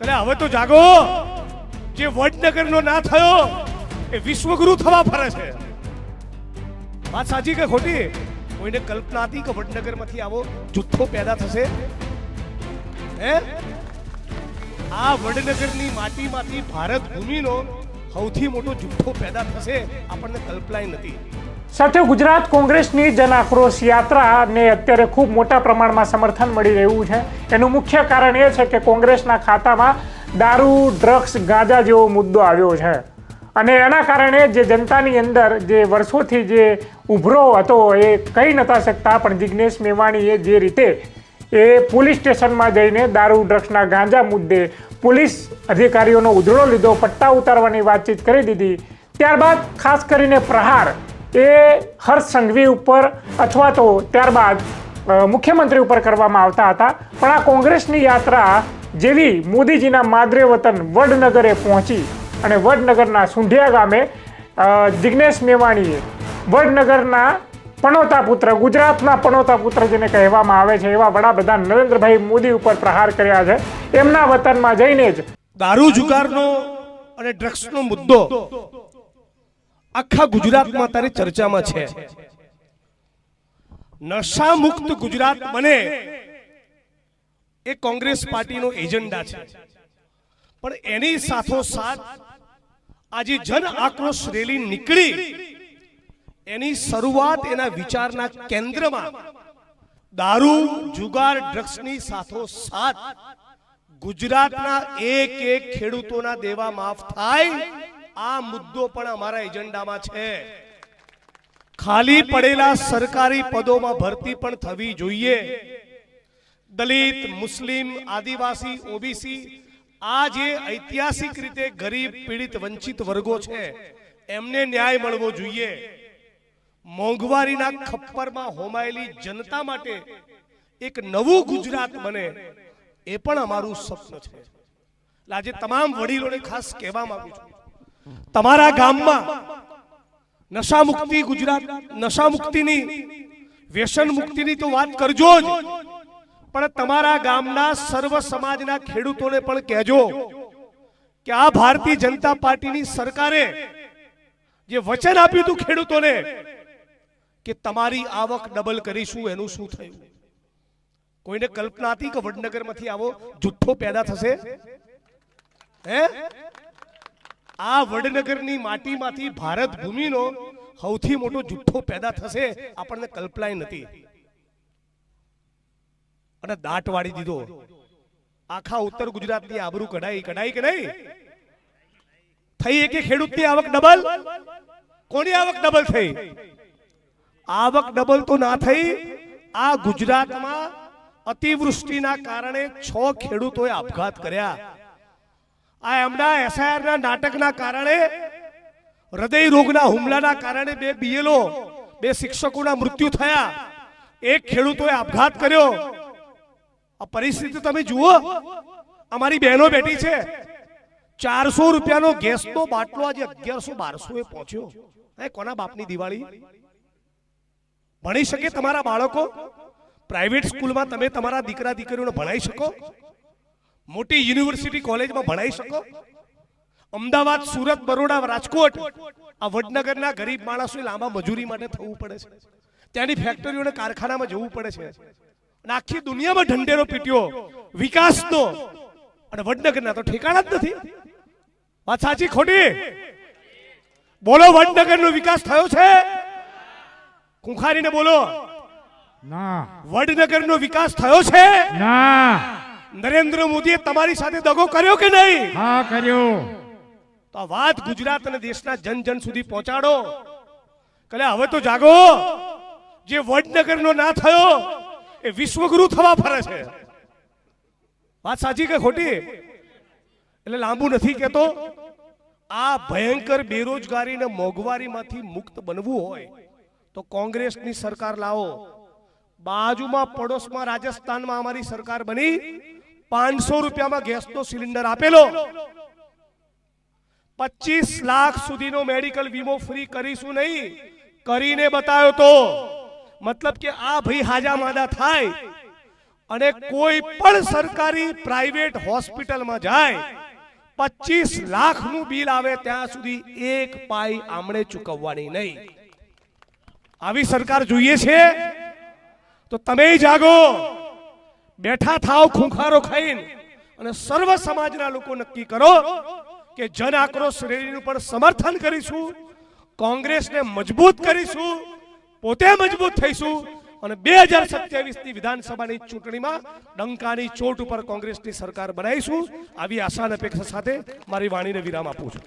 કલે હવે તો જાગો. જે વડનગરનો ના થયો, એ વિશ્વગુરુ થવા ફરે છે. વાત સાચી કે ખોટી? કોઈને કલ્પના હતી કે વડનગરમાંથી આવો જુથ્થો પેદા થશે? હે? આ વડનગરની માટીમાંથી ભારત ભૂમિનો સૌથી મોટો જુઠ્ઠો પેદા થશે આપણને કલ્પના નથી. સાથે ગુજરાત કોંગ્રેસની જન આક્રોશ યાત્રાને અત્યારે ખૂબ મોટા પ્રમાણમાં સમર્થન મળી રહ્યું છે. એનું મુખ્ય કારણ એ છે કે કોંગ્રેસના ખાતામાં દારૂ, ડ્રગ્સ, ગાંજા જેવો મુદ્દો આવ્યો છે. અને એના કારણે જે જનતાની અંદર જે વર્ષોથી જે ઉભરો હતો એ કહી નતા શકતા, પણ જિજ્ઞેશ મેવાણીએ જે રીતે એ પોલીસ સ્ટેશનમાં જઈને દારૂ ડ્રગ્સના ગાંજા મુદ્દે પોલીસ અધિકારીઓનો ઉધડો લીધો, પટ્ટા ઉતારવાની વાતચીત કરી દીધી. ત્યારબાદ ખાસ કરીને પ્રહાર એ હર્ષ સંઘવી ઉપર અથવા તો ત્યારબાદ મુખ્યમંત્રી ઉપર કરવામાં આવતા હતા. પણ આ કોંગ્રેસની યાત્રા જેવી મોદીજીના માદરે વતન વડનગરે પહોંચી અને વડનગરના સુંઢિયા ગામે જિજ્ઞેશ મેવાણીએ વડનગરના પનોતા પુત્ર ગુજરાતના પણોતા પુત્ર જેને કહેવામાં આવે છે, એવા વડાપ્રધાન નરેન્દ્રભાઈ મોદી ઉપર પ્રહાર કર્યા છે. એમના વતનમાં જઈને જ દારૂ જુગારનો અને ડ્રગ્સનો મુદ્દો આખા ગુજરાતમાં અત્યારે ચર્ચામાં છે. નશા મુક્ત ગુજરાત બને એ કોંગ્રેસ પાર્ટીનો એજન્ડા છે. પણ એની સાથોસાથ આજે જન આક્રોશ રેલી નીકળી એની શરૂઆત એના વિચારના કેન્દ્રમાં દારૂ, જુગાર, ડ્રગ્સની સાથોસાથ ગુજરાતના એક એક ખેડૂતોના દેવા માફ થાય, આ મુદ્દો પણ અમારા એજન્ડામાં છે. ખાલી પડેલા સરકારી પદોમાં ભરતી પણ થવી જોઈએ. દલિત, મુસ્લિમ, આદિવાસી, ઓબીસી આ જે ઐતિહાસિક રીતે ગરીબ, પીડિત, વંચિત વર્ગો છે, એમને ન્યાય મળવો જોઈએ. મોંઘવારીના ખપ્પરમાં હોમાયેલી જનતા માટે એક નવું ગુજરાત બને એ પણ અમારું સ્વપ્ન છે. આજે તમામ વડીલોને ખાસ કહેવા માંગુ છું. તમારા ગામમાં નશા મુક્તિ ગુજરાત નશા મુક્તિની વ્યસન મુક્તિની તો વાત કરજો જ, પણ તમારા ગામના સર્વ સમાજના ખેડૂતોને પણ કહેજો કે આ ભારતીય જનતા પાર્ટીની સરકારે જે વચન આપ્યું હતું ખેડૂતોને કે તમારી આવક ડબલ કરીશું, એનું શું થયું? કોઈને કલ્પના હતી કે વડનગરમાંથી આવો જુથ્થો પેદા થશે? હે? આ વડનગરની માટીમાંથી ભારત ભૂમિનો સૌથી મોટો જુથ્થો પેદા થશે આપણને કલ્પના નથી. અને દાટ વાળી દીધો. આખા ઉત્તર ગુજરાતની આબરૂ કઢાઈ કઢાઈ કે નહીં? થઈ એકે ખેડૂતની આવક ડબલ? કોની આવક ડબલ થઈ? આવક ડબલ તો ના થઈ. આ ગુજરાતમાં અતિવૃષ્ટિના કારણે છ ખેડૂતોએ આપઘાત કર્યા. આ એમના એસઆઈઆર ના નાટકના કારણે, હૃદય રોગના હુમલાના કારણે બે બીએલઓ, બે શિક્ષકોના મૃત્યુ થયા. એક ખેડૂતોએ આપઘાત કર્યો. આ પરિસ્થિતિ તમે જુઓ. અમારી બહેનો બેઠી છે. ચારસો રૂપિયાનો ગેસનો બાટલો આજે અગિયારસો બારસો એ પહોંચ્યો કોના બાપની દિવાળી? ભણી શકે તમારા બાળકો? પ્રાઇવેટ સ્કૂલમાં તમે તમારા દીકરા, દીકરીઓને ભણાઈ શકો? મોટી યુનિવર્સિટી કોલેજમાં ભણાઈ શકો? અમદાવાદ, સુરત, બરોડા, રાજકોટ આ વડનગરના ગરીબ માણસોએ લાંબા મજૂરી માટે થવું પડે છે. ત્યાંની ફેક્ટરીઓને કારખાનામાં જવું પડે છે. અને આખી દુનિયામાં ઢંઢેરો પીટ્યો, વિકાસનો. અને વડનગરના તો ઠેકાણા જ નથી. વાત સાચી ખોટી? બોલો, વડનગરનો વિકાસ થયો છે? કુંખારીને બોલો ના. વડનગરનો વિકાસ થયો છે? ના. નરેન્દ્ર મોદીએ તમારી સાથે દગો કર્યો કે નહીં? હા કર્યો. તો આ વાત ગુજરાત અને દેશના જન જન સુધી પહોંચાડો. કલે હવે તો જાગો. જે વડનગરનો ના થયો એ વિશ્વગુરુ થવા ફરે છે. વાત સાચી કે ખોટી? એટલે લાંબુ નથી કેતો. આ ભયંકર બેરોજગારી અને મોંઘવારીમાંથી મુક્ત બનવું હોય તો કોંગ્રેસની સરકાર લાવો. બાજુમાં પડોશમાં રાજસ્થાનમાં અમારી સરકાર બની. પાંચસો રૂપિયામાં ગેસનો સિલિન્ડર આપેલો. પચીસ લાખ સુધીનો મેડિકલ વીમો ફ્રી કરીશું નહીં. કરીને બતાવ્યો તો. મતલબ કે આ ભાઈ હાજા માદા થાય. અને કોઈ પણ સરકારી પ્રાઇવેટ હોસ્પિટલમાં જાય. પચીસ લાખનું બિલ આવે ત્યાં સુધી એક પાઈ આમણે ચૂકવવાની નહીં. આવી સરકાર જોઈએ છે? તો તમે જાગો. બેઠા થાવ, ખૂંખારો ખાઈને. અને સર્વ સમાજના લોકો નક્કી કરો કે જન આક્રોશ રેલીનું પણ સમર્થન કરીશું, કોંગ્રેસને મજબૂત કરીશું, પોતે મજબૂત થઈશું. અને બે હજાર સત્યાવીસની વિધાનસભાની ચૂંટણીમાં ડંકાની ચોટ ઉપર કોંગ્રેસની સરકાર બનાવીશું. આવી આશા અને અપેક્ષા સાથે મારી વાણીને વિરામ આપું છું.